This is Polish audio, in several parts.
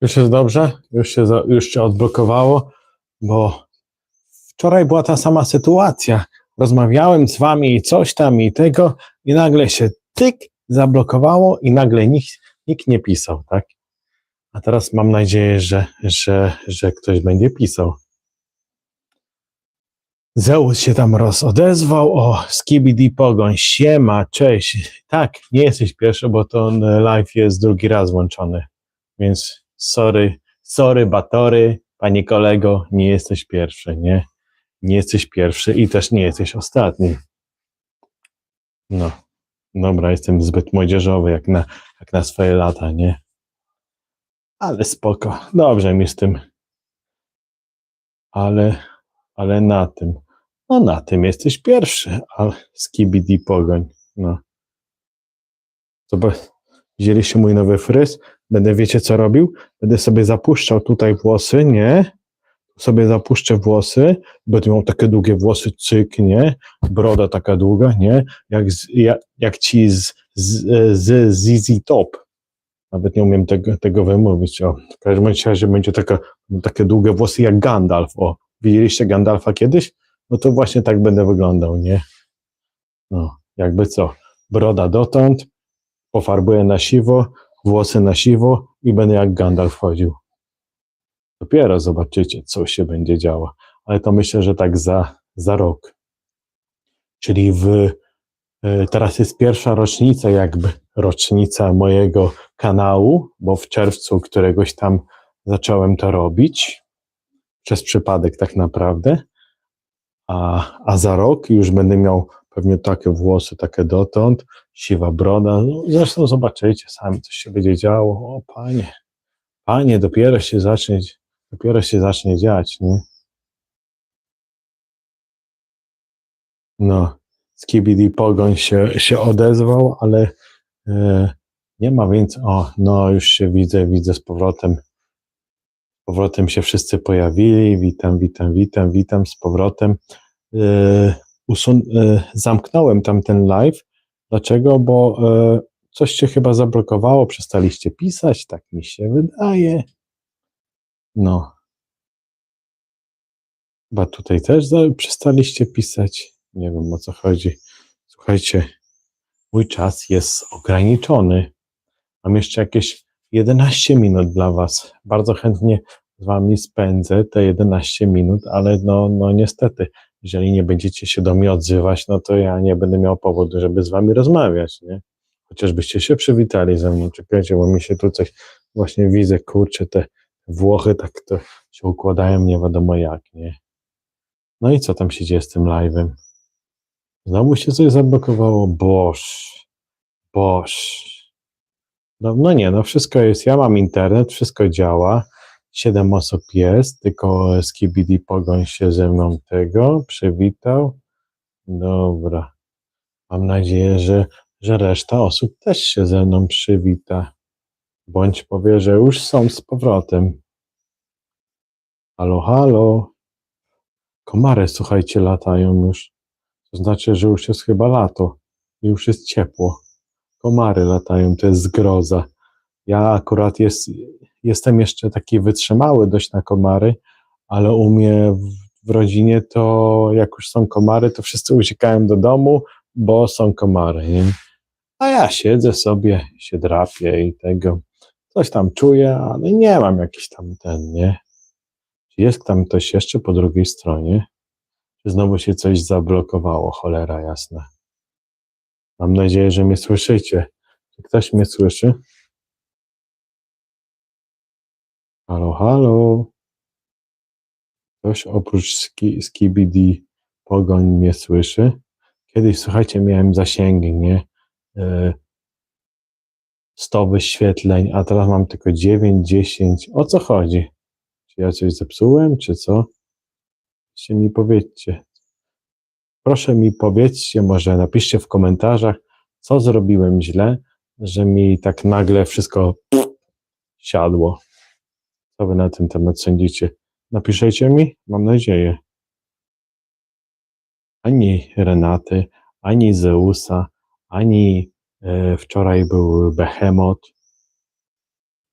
Już jest dobrze? Już się, już się odblokowało? Bo wczoraj była ta sama sytuacja. Rozmawiałem z wami i coś tam i tego i nagle się tyk zablokowało i nagle nikt, nikt nie pisał, tak? A teraz mam nadzieję, że, że, że ktoś będzie pisał. Zeus się tam roz odezwał, o, skibidi pogoń, siema, cześć. Tak, nie jesteś pierwszy, bo to live jest drugi raz włączony, więc sorry, sorry, batory, panie kolego, nie jesteś pierwszy, nie? Nie jesteś pierwszy i też nie jesteś ostatni. No, dobra, jestem zbyt młodzieżowy jak na, jak na swoje lata, nie? Ale spoko, dobrze mi z tym. Ale, ale na tym, no na tym jesteś pierwszy, ale skibidi pogoń, no. Zobacz, widzieliście mój nowy fryz? Będę, wiecie co robił? Będę sobie zapuszczał tutaj włosy, nie? Sobie zapuszczę włosy, będę miał takie długie włosy, cyk, nie? Broda taka długa, nie? Jak, z, jak, jak ci z, z, z ZZ Top. Nawet nie umiem tego, tego wymówić. O, w każdym razie będzie taka, takie długie włosy jak Gandalf. O, widzieliście Gandalfa kiedyś? No to właśnie tak będę wyglądał, nie? No, jakby co? Broda dotąd, pofarbuję na siwo, włosy na siwo i będę jak Gandalf chodził. Dopiero zobaczycie, co się będzie działo. Ale to myślę, że tak za, za rok. Czyli w, y, teraz jest pierwsza rocznica, jakby rocznica mojego kanału, bo w czerwcu któregoś tam zacząłem to robić. Przez przypadek tak naprawdę. A, a za rok już będę miał pewnie takie włosy, takie dotąd, siwa broda. No, zresztą zobaczycie sami, co się będzie działo. O panie, panie, dopiero się zacznie, dopiero się zacznie dziać, nie? No, Skibidi Pogoń się, się odezwał, ale e, nie ma więc, o, no już się widzę, widzę z powrotem, z powrotem się wszyscy pojawili, witam, witam, witam, witam z powrotem. E, usun- e, zamknąłem tam ten live. Dlaczego? Bo e, coś się chyba zablokowało, przestaliście pisać, tak mi się wydaje. No. Chyba tutaj też przestaliście pisać. Nie wiem o co chodzi. Słuchajcie, mój czas jest ograniczony. Mam jeszcze jakieś 11 minut dla Was. Bardzo chętnie z Wami spędzę te 11 minut, ale no, no niestety, jeżeli nie będziecie się do mnie odzywać, no to ja nie będę miał powodu, żeby z Wami rozmawiać, nie? Chociażbyście się przywitali ze mną. Czekajcie, bo mi się tu coś właśnie widzę, kurczę, te Włochy tak to się układają nie wiadomo jak, nie? No i co tam się dzieje z tym live'em? Znowu się coś zablokowało? Boż, boż. No, no nie, no wszystko jest, ja mam internet, wszystko działa, siedem osób jest, tylko Skibidi Pogoń się ze mną tego przywitał. Dobra. Mam nadzieję, że, że reszta osób też się ze mną przywita. Bądź powie, że już są z powrotem. Halo, halo. Komary, słuchajcie, latają już. To znaczy, że już jest chyba lato. i Już jest ciepło. Komary latają, to jest zgroza. Ja akurat jest, jestem jeszcze taki wytrzymały dość na komary, ale u mnie w, w rodzinie to jak już są komary, to wszyscy uciekają do domu, bo są komary. Nie? A ja siedzę sobie, się drapię i tego. Coś tam czuję, ale nie mam jakiś tam ten, nie? Czy jest tam ktoś jeszcze po drugiej stronie? Czy znowu się coś zablokowało? Cholera jasna. Mam nadzieję, że mnie słyszycie. Czy ktoś mnie słyszy? Halo, halo. Ktoś oprócz ski, Skibidi Pogoń mnie słyszy? Kiedyś, słuchajcie, miałem zasięgi, nie? E, 100 wyświetleń, a teraz mam tylko 9, 10. O co chodzi? Czy ja coś zepsułem, czy co? Się mi powiedzcie. Proszę mi powiedzcie, może napiszcie w komentarzach, co zrobiłem źle, że mi tak nagle wszystko siadło. Co wy na ten temat sądzicie? Napiszecie mi? Mam nadzieję. Ani Renaty, ani Zeusa, ani e, wczoraj był Behemoth.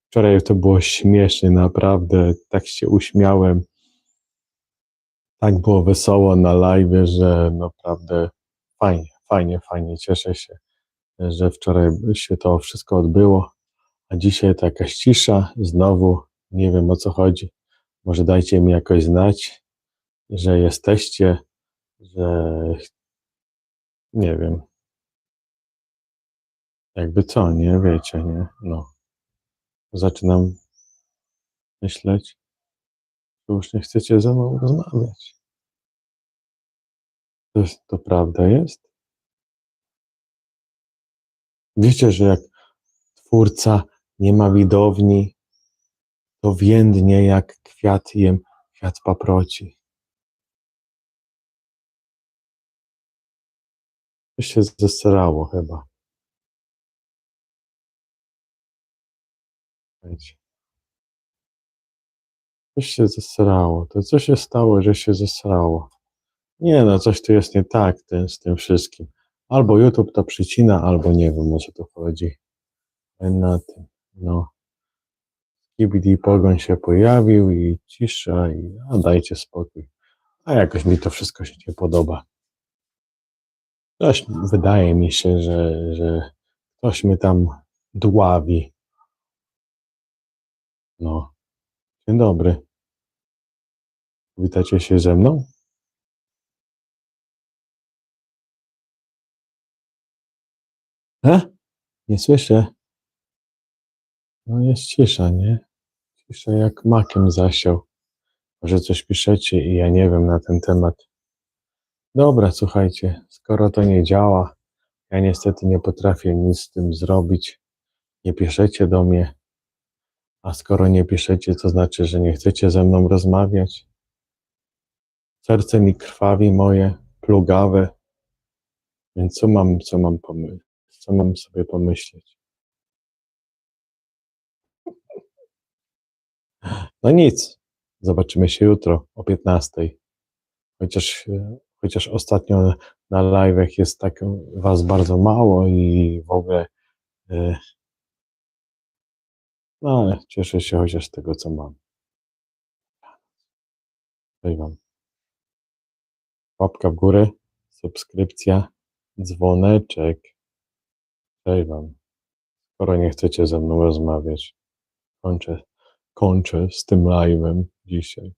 Wczoraj to było śmiesznie, naprawdę. Tak się uśmiałem. Tak było wesoło na live, że naprawdę fajnie, fajnie, fajnie. Cieszę się, że wczoraj się to wszystko odbyło. A dzisiaj to jakaś cisza. Znowu nie wiem o co chodzi. Może dajcie mi jakoś znać, że jesteście, że nie wiem. Jakby co, nie wiecie, nie? No. Zaczynam myśleć, że już nie chcecie ze mną rozmawiać. To, jest- to prawda jest? Wiecie, że jak twórca nie ma widowni, to więdnie jak kwiat jem, kwiat paproci. To się zesrało chyba. Coś się zesrało. To co się stało, że się zesrało? Nie no, coś tu jest nie tak tym, z tym wszystkim. Albo YouTube to przycina, albo nie wiem o co tu chodzi. Na tym, no. KBD Pogoń się pojawił i cisza i a dajcie spokój. A jakoś mi to wszystko się nie podoba. Coś wydaje mi się, że, że ktoś mnie tam dławi. No. Dzień dobry. Witacie się ze mną? E? Nie słyszę. No jest cisza, nie? Cisza jak makiem zasiał. Może coś piszecie i ja nie wiem na ten temat. Dobra, słuchajcie, skoro to nie działa, ja niestety nie potrafię nic z tym zrobić. Nie piszecie do mnie. A skoro nie piszecie, to znaczy, że nie chcecie ze mną rozmawiać. Serce mi krwawi moje, plugawe. Więc co mam, co mam pomyśleć? Co mam sobie pomyśleć? No nic. Zobaczymy się jutro o 15. Chociaż, e, chociaż ostatnio na live'ach jest tak was bardzo mało i w ogóle e, no ale cieszę się chociaż tego, co mam. Cześć wam. Łapka w górę, subskrypcja, dzwoneczek. Cześć wam. Skoro nie chcecie ze mną rozmawiać, kończę, kończę z tym live'em dzisiaj.